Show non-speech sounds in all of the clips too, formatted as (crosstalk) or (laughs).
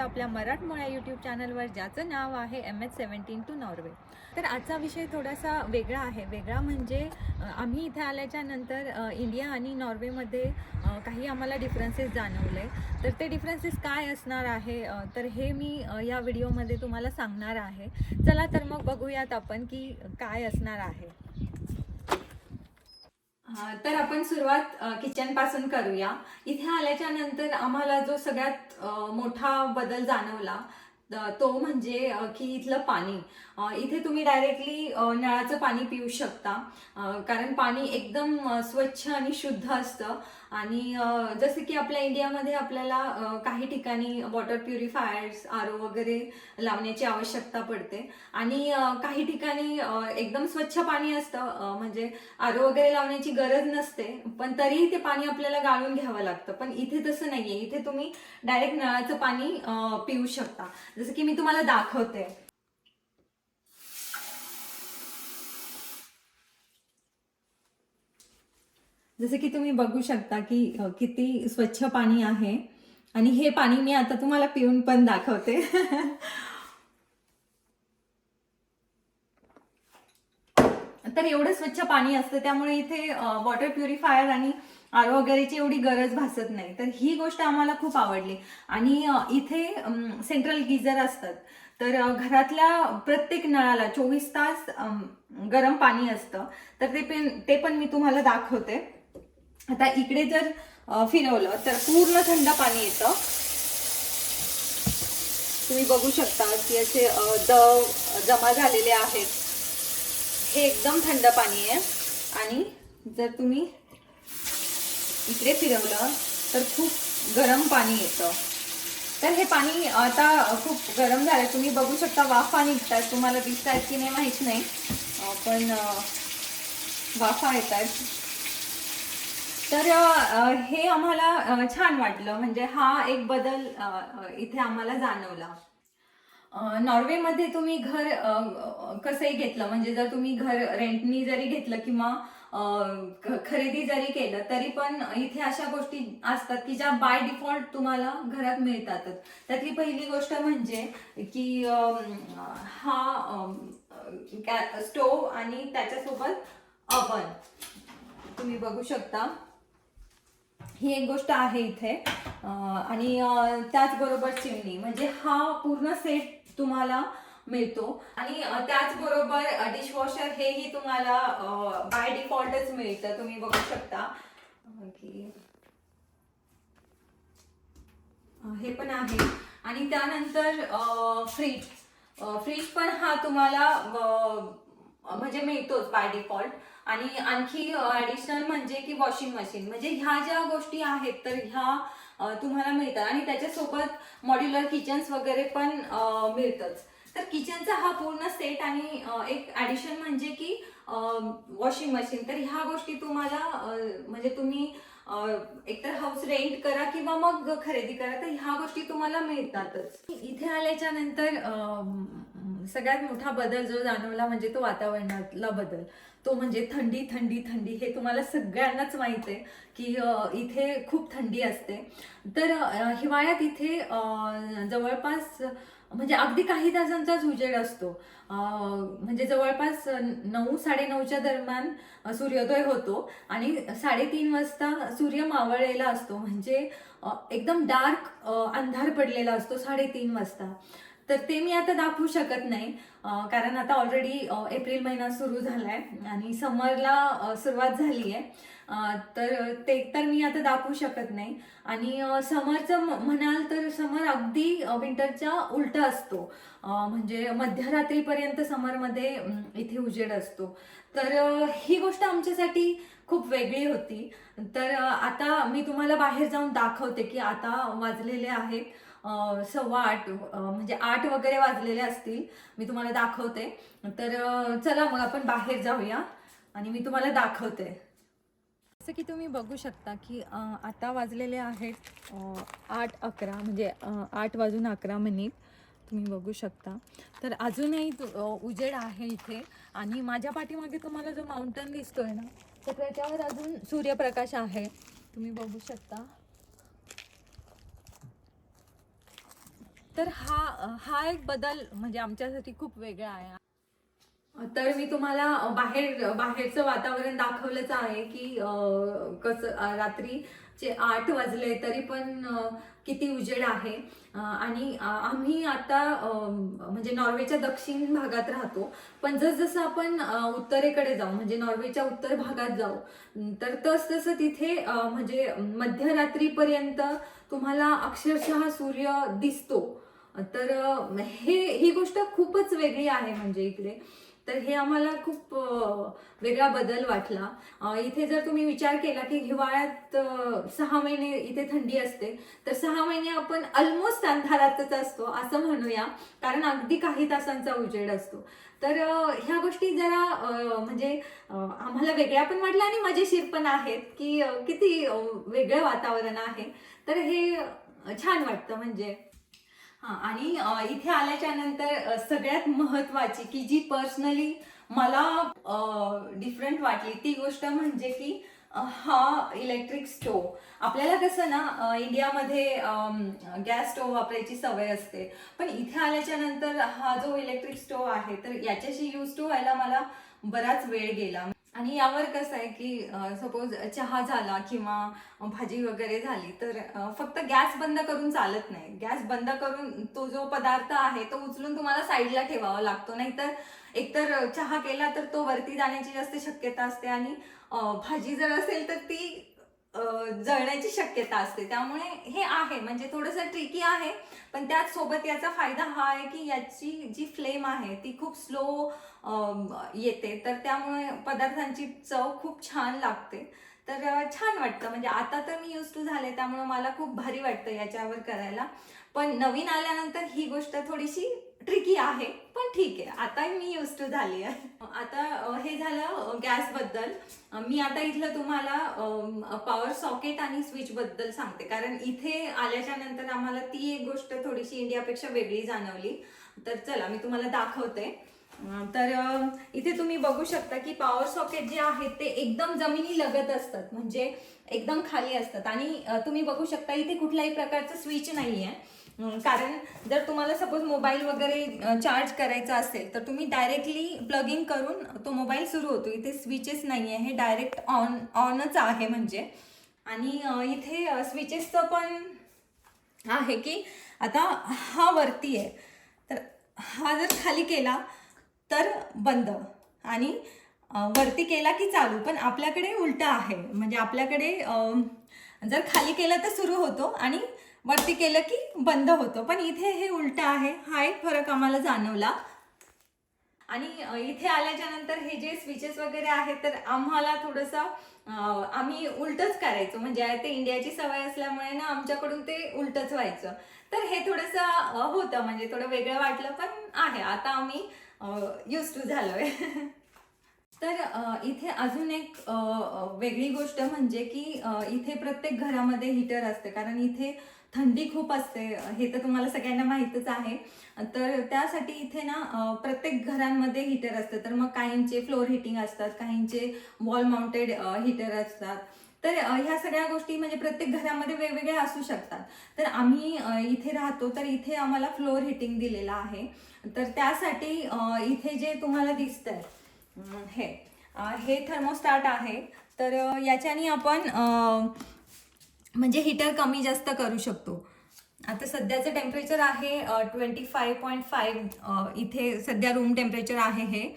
तुमचं आपल्या मराठमोळ्या यूट्यूब चॅनलवर ज्याचं नाव आहे M H seventeen to Norway तर आजचा विषय थोडासा वेगळा आहे. वेगळा म्हणजे आम्ही इथे आल्याच्यानंतर इंडिया आणि नॉर्वेमध्ये काही आम्हाला डिफरन्सेस जाणवले. तर ते डिफरन्सेस काय असणार आहे? तर हे मी या व्हिडिओमध्ये तुम्हाला सांगणार आहे. चला तर मग बघूयात आपण की काय असणार आहे. तर आपण सुरुवात किचनपासून करूया. इथे आल्याच्यानंतर आम्हाला जो सगळ्यात मोठा बदल जाणवला तो म्हणजे की इथलं पाणी. इथे तुम्ही डायरेक्टली नळाचं पाणी पिऊ शकता. कारण पाणी एकदम स्वच्छ आणि शुद्ध असतं. आणि जसं की आपल्या इंडियामध्ये आपल्याला काही ठिकाणी वॉटर प्युरिफायर्स आर ओ वगैरे लावण्याची आवश्यकता पडते. आणि काही ठिकाणी एकदम स्वच्छ पाणी असतं म्हणजे आरो वगैरे लावण्याची गरज नसते पण तरीही ते पाणी आपल्याला गाळून घ्यावं लागतं. पण इथे तसं नाहीये. इथे तुम्ही डायरेक्ट नळाचं पाणी पिऊ शकता. जसं की मी तुम्हाला दाखवते. जसं की तुम्ही बघू शकता की किती स्वच्छ पाणी आहे. आणि हे पाणी मी आता तुम्हाला पिऊन पण दाखवते. (laughs) तर एवढं स्वच्छ पाणी असतं त्यामुळे इथे वॉटर प्युरिफायर आणि आरो वगैरेची एवढी गरज भासत नाही. तर ही गोष्ट आम्हाला खूप आवडली. आणि इथे सेंट्रल गिझर असतात. तर घरातल्या प्रत्येक नळाला चोवीस तास गरम पाणी असतं. तर ते पण ते पण मी तुम्हाला दाखवते. आता इकडे जर फिरवलं तर पूर्ण थंड पाणी येतं. तुम्ही बघू शकता की असे दव जमा झालेले आहेत. हे एकदम थंड पाणी आहे. आणि जर तुम्ही इकडे फिरवलं तर खूप गरम पाणी येतं. तर हे पाणी आता खूप गरम झालं तुम्ही बघू शकता वाफा निघतात तुम्हाला दिसत आहेत की नाही माहीत नाही. पण वाफा येतात तर हे आम्हाला छान वाटलं. म्हणजे हा एक बदल इथे आम्हाला जाणवला. नॉर्वेमध्ये तुम्ही घर कसंही घेतलं. म्हणजे जर तुम्ही घर रेंटनी जरी घेतलं किंवा ख- खरेदी जरी केलं तरी पण इथे अशा गोष्टी असतात की ज्या बाय डिफॉल्ट तुम्हाला घरात मिळतातच. त्यातली पहिली गोष्ट म्हणजे की हा स्टोव आणि त्याच्यासोबत अवन तुम्ही बघू शकता. ही एक गोष्ट आहे इथे. आणि त्याचबरोबर चिमणी. म्हणजे हा पूर्ण सेट तुम्हाला मिळतो. आणि त्याचबरोबर डिशवॉशर हेही तुम्हाला बाय डिफॉल्टच मिळतं. तुम्ही बघू शकता. हे पण आहे. आणि त्यानंतर फ्रीज फ्रीज पण हा तुम्हाला म्हणजे मिळतोच बाय डिफॉल्ट आणि आणखी ॲडिशनल म्हणजे की वॉशिंग मशीन म्हणजे ह्या ज्या गोष्टी आहेत तर ह्या तुम्हाला मिळतात. आणि त्याच्यासोबत मॉड्युलर किचन्स वगैरे पण मिळतंच मिळतच. तर किचनचा हा पूर्ण सेट आणि एक ऍडिशन म्हणजे की वॉशिंग मशीन तर ह्या गोष्टी तुम्हाला म्हणजे तुम्ही एकतर हाऊस रेंट करा किंवा मग खरेदी करा तर ह्या गोष्टी तुम्हाला मिळतातच. इथे आल्याच्यानंतर सगळ्यात मोठा बदल जो जाणवला म्हणजे तो वातावरणातला बदल. तो म्हणजे थंडी थंडी थंडी हे तुम्हाला सगळ्यांनाच माहीत आहे की इथे खूप थंडी असते. तर हिवाळ्यात इथे जवळपास म्हणजे अगदी काही तासांचाच उजेड असतो. म्हणजे जवळपास नऊ साडेनऊच्या दरम्यान सूर्योदय होतो आणि साडेतीन वाजता सूर्य मावळलेला असतो. म्हणजे एकदम डार्क अंधार पडलेला असतो साडेतीन वाजता. तर ते मी आता दाखवू शकत नाही. कारण आता ऑलरेडी एप्रिल महिना सुरू झाला आहे आणि समरला सुरुवात झाली आहे तर ते तर मी आता दाखवू शकत नाही. आणि समरचं म्हणाल तर समर अगदी विंटरच्या उलट असतो. म्हणजे मध्यरात्रीपर्यंत समरमध्ये इथे उजेड असतो. तर ही गोष्ट आमच्यासाठी खूप वेगळी होती. तर आता मी तुम्हाला बाहेर जाऊन दाखवते की आता वाजलेले आहेत. सव्वा आठ म्हणजे आठ वगैरे वाजलेले असतील. मी तुम्हाला दाखवते. तर चला मग आपण बाहेर जाऊया आणि मी तुम्हाला दाखवते. जसं की तुम्ही बघू शकता की आता वाजलेले आहेत आठ अकरा म्हणजे आठ वाजून अकरा मिनिट. तुम्ही बघू शकता. तर अजूनही उजेड आहे इथे. आणि माझ्या पाठीमागे तुम्हाला जो माउंटन दिसतोय ना तर त्याच्यावर अजून सूर्यप्रकाश आहे. तुम्ही बघू शकता. तर हा हा एक बदल म्हणजे आमच्यासाठी खूप वेगळा आहे. तर मी तुम्हाला बाहेर बाहेरचं वातावरण दाखवलंच आहे की कसं रात्री चे आठ वाजले तरी पण किती उजेड आहे. आणि आम्ही आता म्हणजे नॉर्वेच्या दक्षिण भागात राहतो. पण जसजसं आपण उत्तरेकडे जाऊ म्हणजे नॉर्वेच्या उत्तर भागात जाऊ तर तस तसं तिथे म्हणजे मध्यरात्रीपर्यंत तुम्हाला अक्षरशः सूर्य दिसतो. तर हे ही गोष्ट खूपच वेगळी आहे म्हणजे इकडे. तर हे आम्हाला खूप वेगळा बदल वाटला. इथे जर तुम्ही विचार केला की हिवाळ्यात सहा महिने इथे थंडी असते तर सहा महिने आपण ऑलमोस्ट अंधारातच असतो असं म्हणूया. कारण अगदी काही तासांचा उजेड असतो. तर ह्या गोष्टी जरा म्हणजे आम्हाला वेगळ्या पण वाटल्या आणि मजेशीर पण आहेत की किती वेगळं वातावरण आहे. तर हे छान वाटतं म्हणजे. आणि इथे आल्याच्यानंतर सगळ्यात महत्वाची की जी पर्सनली मला डिफरंट वाटली ती गोष्ट म्हणजे की हा इलेक्ट्रिक स्टोव आपल्याला कसं ना इंडियामध्ये गॅस स्टोव वापरायची सवय असते. पण इथे आल्याच्यानंतर हा जो इलेक्ट्रिक स्टोव आहे तर याच्याशी यूज टू व्हायला मला बराच वेळ गेला. आणि यावर कसं आहे की सपोज चहा झाला किंवा भाजी वगैरे झाली तर फक्त गॅस बंद करून चालत नाही. गॅस बंद करून तो जो पदार्थ आहे तो उचलून तुम्हाला साईडला ठेवावा लागतो. नाहीतर एकतर चहा केला तर तो वरती जाण्याची जास्त शक्यता असते आणि भाजी जर असेल तर ती जळण्याची शक्यता असते. त्यामुळे हे आहे. म्हणजे थोडंसं ट्रिकी आहे पण त्याच सोबत याचा फायदा हा आहे की याची जी फ्लेम आहे ती खूप स्लो येते. तर त्यामुळे पदार्थांची चव खूप छान लागते. तर छान वाटतं. म्हणजे आता तर मी यूज टू झाले त्यामुळे मला खूप भारी वाटतं याच्यावर करायला. पण नवीन आल्यानंतर ही गोष्ट थोडीशी ट्रिकी आहे पण ठीक आहे. आता मी युज टू झाली आहे. आता हे झालं गॅसबद्दल. मी आता इथलं तुम्हाला पॉवर सॉकेट आणि स्विच बद्दल सांगते. कारण इथे आल्याच्यानंतर आम्हाला ती एक गोष्ट थोडीशी इंडियापेक्षा वेगळी जाणवली. तर चला मी तुम्हाला दाखवते. तर इथे तुम्ही बघू शकता की पॉवर सॉकेट जे आहेत ते एकदम जमिनी लगत असतात. म्हणजे एकदम खाली असतात. आणि तुम्ही बघू शकता इथे कुठल्याही प्रकारचं स्विच नाही आहे कारण जर तुम्हाला सपोज मोबाईल वगैरे चार्ज करायचा असेल तर तुम्ही डायरेक्टली प्लगिंग करून तो मोबाईल सुरू होतो. इथे स्विचेस नाही आहे हे डायरेक्ट ऑन ऑनच आहे म्हणजे. आणि इथे स्विचेसचं पण आहे की आता हा वरती आहे. तर हा जर खाली केला तर बंद. आणि वरती केला की चालू. पण आपल्याकडे उलटा आहे. म्हणजे आपल्याकडे जर खाली केलं तर सुरू होतो. आणि वरती केलं की बंद होतं. पण इथे हे उलटं आहे. हा एक फरक आम्हाला जाणवला. आणि इथे आल्याच्यानंतर हे जे स्विचेस वगैरे आहेत तर आम्हाला थोडंसं आम्ही उलटच करायचो. म्हणजे ते इंडियाची सवय असल्यामुळे ना आमच्याकडून ते उलटच व्हायचं. तर हे थोडंसं होतं. म्हणजे थोडं वेगळं वाटलं पण आहे. आता आम्ही युज टू झालोय. (laughs) तर इथे अजून एक वेगळी गोष्ट म्हणजे की इथे प्रत्येक घरामध्ये हीटर असते. कारण इथे थंडी खूप असते हे तर तुम्हाला सगळ्यांना माहीतच आहे. तर त्यासाठी इथे ना प्रत्येक घरांमध्ये हीटर असतं. तर मग काहींचे फ्लोअर हिटिंग असतात काहींचे वॉल माउंटेड हीटर असतात. तर ह्या सगळ्या गोष्टी म्हणजे प्रत्येक घरामध्ये वेगवेगळ्या असू शकतात. तर आम्ही इथे राहतो तर इथे आम्हाला फ्लोअर हिटिंग दिलेलं आहे. तर त्यासाठी इथे जे तुम्हाला दिसतंय हे हे थर्मोस्टार्ट आहे. तर याच्याने आपण म्हणजे हीटर कमी जास्त करू शकतो. आता सध्याचं टेम्परेचर आहे ट्वेंटी फाय पॉईंट फाईव्ह इथे सध्या रूम टेम्परेचर आहे हे.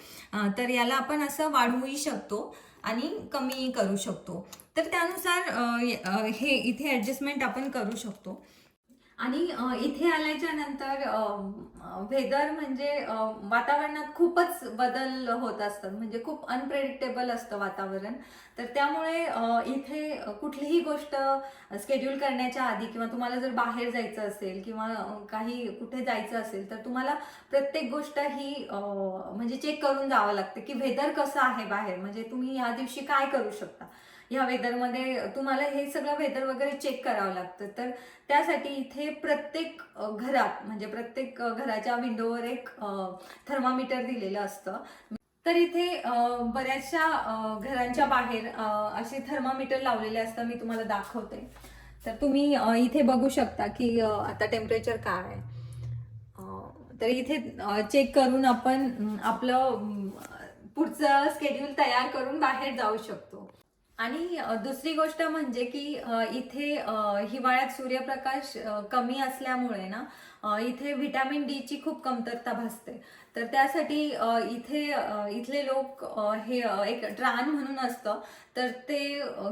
तर याला आपण असं वाढवूही शकतो आणि कमी करू शकतो. तर त्यानुसार हे इथे ॲडजस्टमेंट आपण करू शकतो. आणि इथे आल्याच्यानंतर वेदर म्हणजे वातावरणात खूपच बदल होत असतात. म्हणजे खूप अनप्रेडिक्टेबल असतं वातावरण. तर त्यामुळे इथे कुठलीही गोष्ट स्केड्यूल करण्याच्या आधी किंवा तुम्हाला जर बाहेर जायचं असेल किंवा काही कुठे जायचं असेल तर तुम्हाला प्रत्येक गोष्ट ही म्हणजे चेक करून जावं लागतं की वेदर कसं आहे बाहेर. म्हणजे तुम्ही या दिवशी काय करू शकता? ह्या वेदरमध्ये तुम्हाला हे सगळं वेदर वगैरे चेक करावं लागतं. तर त्यासाठी इथे प्रत्येक घरात म्हणजे प्रत्येक घराच्या विंडोवर एक थर्मामीटर दिलेलं असतं. तर इथे बऱ्याचशा घरांच्या बाहेर असे थर्मामीटर लावलेले असतात मी तुम्हाला दाखवते. तर तुम्ही इथे बघू शकता की आता टेम्परेचर काय आहे. तर इथे चेक करून आपण आपलं पुढचं स्केड्यूल तयार करून बाहेर जाऊ शकतो. आणि दुसरी गोष्ट म्हणजे की इथे हिवाळ्यात सूर्यप्रकाश कमी असल्यामुळे ना इथे व्हिटॅमिन डी ची खूप कमतरता भासते. तर त्यासाठी इथे इथले लोक हे एक ट्रान म्हणून असतं तर ते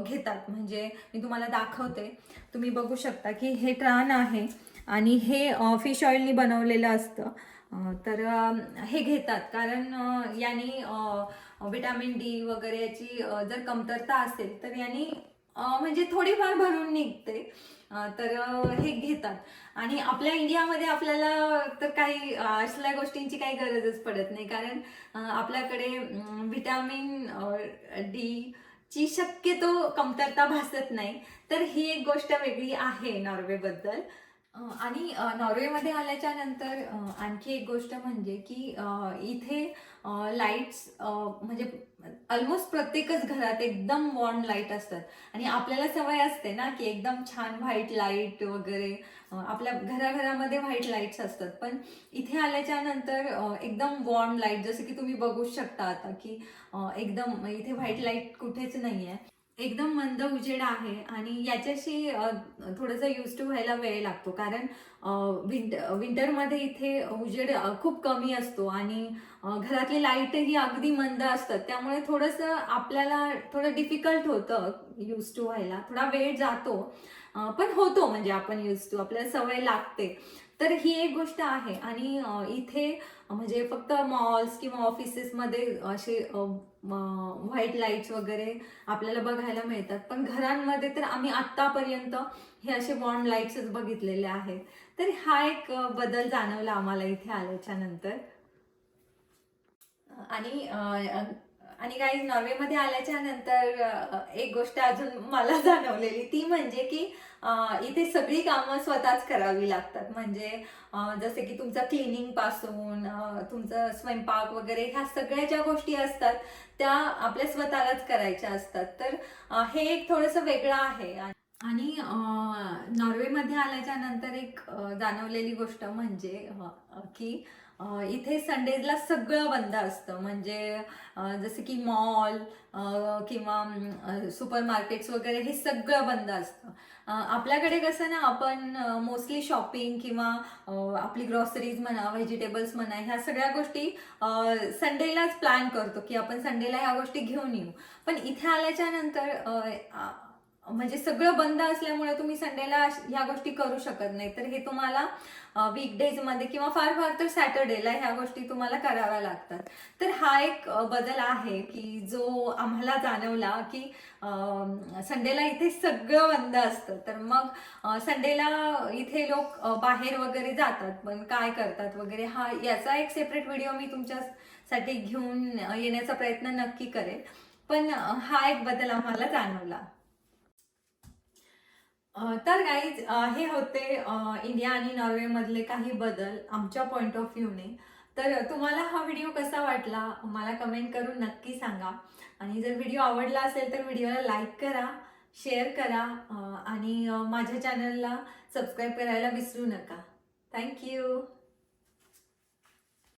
घेतात. म्हणजे मी तुम्हाला दाखवते. तुम्ही बघू शकता की हे ट्रान आहे आणि हे फिश ऑइलनी बनवलेलं असतं. तर हे घेतात. कारण यांनी याने विटॅमिन डी वगैरे याची जर कमतरता असेल तर यांनी म्हणजे थोडीफार भरून निघते. तर हे घेतात. आणि आपल्या इंडियामध्ये आपल्याला तर काही असल्या गोष्टींची काही गरजच पडत नाही. कारण आपल्याकडे विटॅमिन डी ची शक्यतो कमतरता भासत नाही. तर ही एक गोष्ट वेगळी आहे नॉर्वेबद्दल. बद्दल आणि नॉर्वेमध्ये आल्याच्यानंतर आणखी एक गोष्ट म्हणजे की इथे लाईट्स म्हणजे ऑलमोस्ट प्रत्येकच घरात एकदम वॉर्म लाइट असतात. आणि आपल्याला सवय असते ना की एकदम छान व्हाईट लाइट वगैरे आपल्या घराघरामध्ये व्हाईट लाईट्स असतात. पण इथे आल्याच्यानंतर एकदम वॉर्म लाइट जसं की तुम्ही बघू शकता आता की एकदम इथे व्हाईट लाइट कुठेच नाही आहे एकदम मंद उजेड आहे आणि याच्याशी थोडंसं यूज टू व्हायला वेळ लागतो. कारण विंट विंटरमध्ये इथे उजेड खूप कमी असतो आणि घरातले लाईटही अगदी मंद असतात. त्यामुळे थोडंसं आपल्याला थोडं डिफिकल्ट होतं यूज टू व्हायला. थोडा वेळ जातो. पण होतो म्हणजे आपण यूज टू आपल्याला सवय लागते. तर ही एक गोष्ट आहे. आणि इथे म्हणजे फक्त मॉल्स किंवा ऑफिसेसमध्ये असे व्हाईट लाईट्स वगैरे आपल्याला बघायला मिळतात. पण घरांमध्ये तर आम्ही आत्तापर्यंत हे असे बॉन्ड लाईट्सच बघितलेले आहेत. तर हा एक बदल जाणवला आम्हाला इथे आल्याच्यानंतर. आणि आणि काही नॉर्वेमध्ये आल्याच्यानंतर एक गोष्ट अजून मला जाणवलेली ती म्हणजे की इथे सगळी कामं स्वतःच करावी लागतात. म्हणजे जसे की तुमचं क्लिनिंगपासून तुमचं स्वयंपाक वगैरे ह्या सगळ्या ज्या गोष्टी असतात त्या आपल्या स्वतःलाच करायच्या असतात. तर हे एक थोडंसं वेगळं आहे. आणि नॉर्वेमध्ये आल्याच्यानंतर एक जाणवलेली गोष्ट म्हणजे की इथे संडेजला सगळं बंद असतं. म्हणजे जसं की मॉल किंवा सुपर मार्केट्स वगैरे हे सगळं बंद असतं. आपल्याकडे कसं ना आपण मोस्टली शॉपिंग किंवा आपली ग्रॉसरीज म्हणा व्हेजिटेबल्स म्हणा ह्या सगळ्या गोष्टी संडेलाच प्लॅन करतो की आपण संडेला ह्या गोष्टी घेऊन येऊ. पण इथे आल्याच्यानंतर म्हणजे सगळं बंद असल्यामुळे तुम्ही संडेला ह्या गोष्टी करू शकत नाही. तर हे तुम्हाला वीकडेजमध्ये किंवा फार फार तर सॅटर्डेला ह्या गोष्टी तुम्हाला कराव्या लागतात. तर हा एक बदल आहे की जो आम्हाला जाणवला की संडेला इथे सगळं बंद असतं. तर मग संडेला इथे लोक बाहेर वगैरे जातात पण काय करतात वगैरे हा याचा एक सेपरेट व्हिडिओ मी तुमच्यासाठी घेऊन येण्याचा प्रयत्न नक्की करेल पण हा एक बदल आम्हाला जाणवला. तर गाईज हे होते इंडिया आणि नॉर्वेमधले काही बदल आमच्या पॉईंट ऑफ व्ह्यूने तर तुम्हाला हा व्हिडिओ कसा वाटला मला कमेंट करून नक्की सांगा. आणि जर व्हिडिओ आवडला असेल तर व्हिडिओला लाईक करा शेअर करा आणि माझ्या चॅनलला सबस्क्राईब करायला विसरू नका. थँक्यू